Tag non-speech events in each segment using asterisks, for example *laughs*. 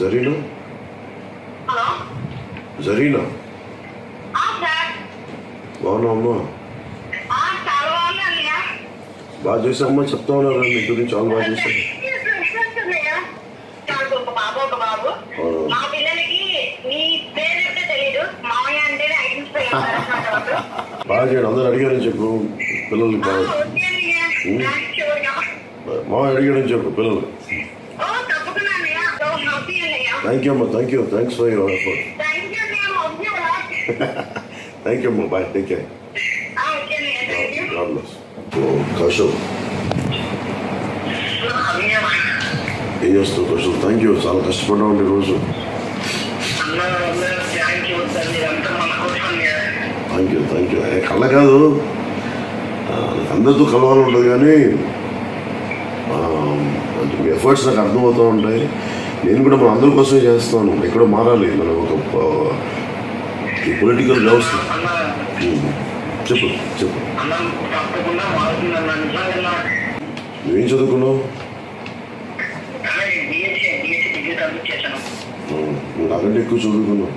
జరీనా? జరీనా? ఆ, సార్. బాగున్నా అమ్మా ఆ, చాలా బాగుంది అన్నయ్య. బాగా చేసామ్మా చెప్తా ఉన్నారు? నీ గురించి చాలా బాగా చేశాను. మా. బాగా చేయండి అందరూ అడిగారని చెప్పు. పిల్లలకి ఆ, బాగా. మా అడిగాడని చెప్పు పిల్లలు. థ్యాంక్ యూ అమ్మా thank you thanks for your effort thank you అమ్మా bye take care. God bless Kaushal ఏం చేస్తావు కౌశల్ థ్యాంక్ యూ చాలా కష్టపడ్డా ఉండే రోజు థ్యాంక్ యూ. థ్యాంక్ యూ కళ్ళ కాదు. అందరితో కలవాలని ఉంటుంది కానీ ఎఫర్ట్స్ నాకు అర్థమవుతూ ఉంటాయి. నేను కూడా మన అందరి కోసమే చేస్తాను. ఎక్కడో మారాలి మన ఒక పొలిటికల్ వ్యవస్థ. చెప్పు చెప్పు. నువ్వేం చదువుకున్నావు? నాకంటే ఎక్కువ చదువుకున్నావు.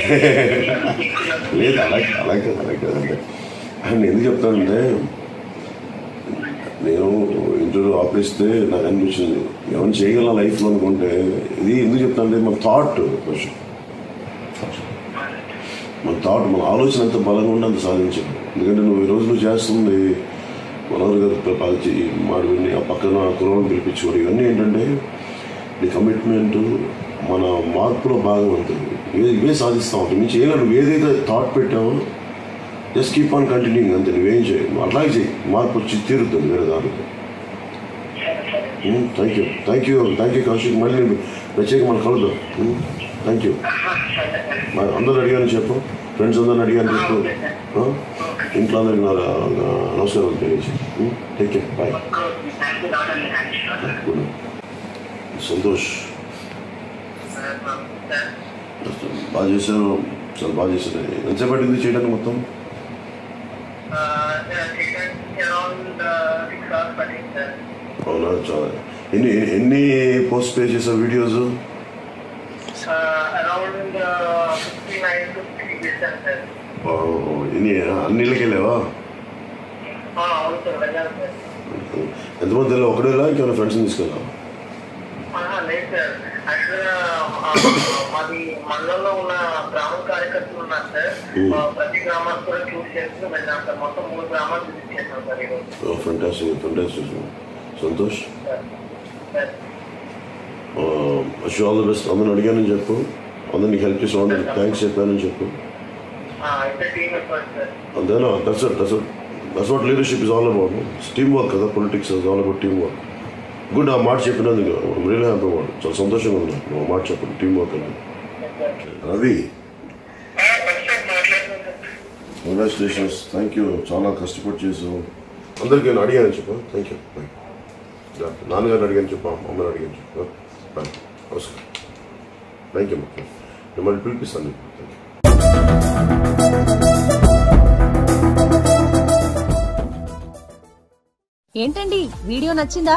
*laughs* లేదు అలాగే అలాగే అలాగే అంటే ఆయన ఎందుకు చెప్తానంటే నేను ఇంటర్వ్యూ ఆపేస్తే నాకు అనిపించింది. ఏమైనా చేయగల లైఫ్లో అనుకుంటే? ఇది ఎందుకు చెప్తానంటే మన థాట్ క్వశ్చన్ మన థాట్ మన ఆలోచన ఎంత బలంగా ఉంటే అంత సాధించాను ఎందుకంటే నువ్వు ఈ రోజు నువ్వు చేస్తుంది మనోహర్ గారు పాల్చి ఆ పక్కన కులం పిలిపించుకోవడం ఇవన్నీ ఏంటంటే నీ కమిట్మెంట్ మన మార్పులో భాగం అవుతుంది ఇవే సాధిస్తాం. మించి ఏదైనా నువ్వు ఏదైతే థాట్ పెట్టావో జస్ట్ కీప్ ఆన్ కంటిన్యూయింగ్ అంతే నువ్వేం చేయి నువ్వు అట్లాగే చేయి మార్పు వచ్చి తీరుతుంది వేరే దానికి thank you thank you thank you Kaushik మళ్ళీ నేను ప్రత్యేక మనం కలుద్దాం. థ్యాంక్ యూ మరి అందరూ అడిగాను చెప్పు. ఫ్రెండ్స్ అందరిని అడిగాను చెప్పు? ఇంట్లో అందరికి నా నమస్కారం తెలియజేసి take care bye good Santosh. బాగా చేశారు చాలా బాగా చేశారు ఎంతసేపు పట్టింది చేయడానికి మొత్తం? అవునా చాలా. ఎన్ని ఎన్ని పోస్ట్ పే చేసావు వీడియోస్? ఎన్ని వెళ్ళావా? సార్ ఎంతమంది వెళ్ళావు? ఒకటే వెళ్ళా ఇంకేమైనా ఫ్రెండ్స్ని తీసుకెళ్ళావా? లేదు సార్. యాక్చువల్గా ఆ, మాది మండలంలో ఉన్న గ్రామ కార్యకర్తలు ఉన్నారు సార్. Hmm. ప్రతి గ్రామాన్ని కూడా చూస్ చేస్తూ వెళ్ళాం సార్. మొత్తం మూడు గ్రామాలు విజిట్ చేశాం సార్ ఈరోజు. Fantastic fantastic Santosh? Wish you all the best అందరిని అడిగానని చెప్పు. అందరినీ హెల్ప్ చేసి థ్యాంక్స్ చెప్పానని చెప్పు. అంతేనా? That's that's that's what leadership is all about team work కదా politics is all about team work good ఆ మాట చెప్పినందుకు రియల్ హ్యాపీ వాడు చాలా సంతోషంగా ఉంది. నువ్వు ఆ మాట చెప్పండి. Team work Ravi. Congratulations thank you చాలా కష్టపడి చేసావు. అందరికీ నేను అడిగాను చెప్పు థ్యాంక్ యూ బాయ్ నాన్నగారిని అడిగాను చెప్పు అమ్మని అడిగాను చెప్పు బాయ్ నమస్కారం. థ్యాంక్ యూ అమ్మా. మిమ్మల్ని పిలిపిస్తాను. థ్యాంక్ యూ ఏంటండి? వీడియో నచ్చిందా?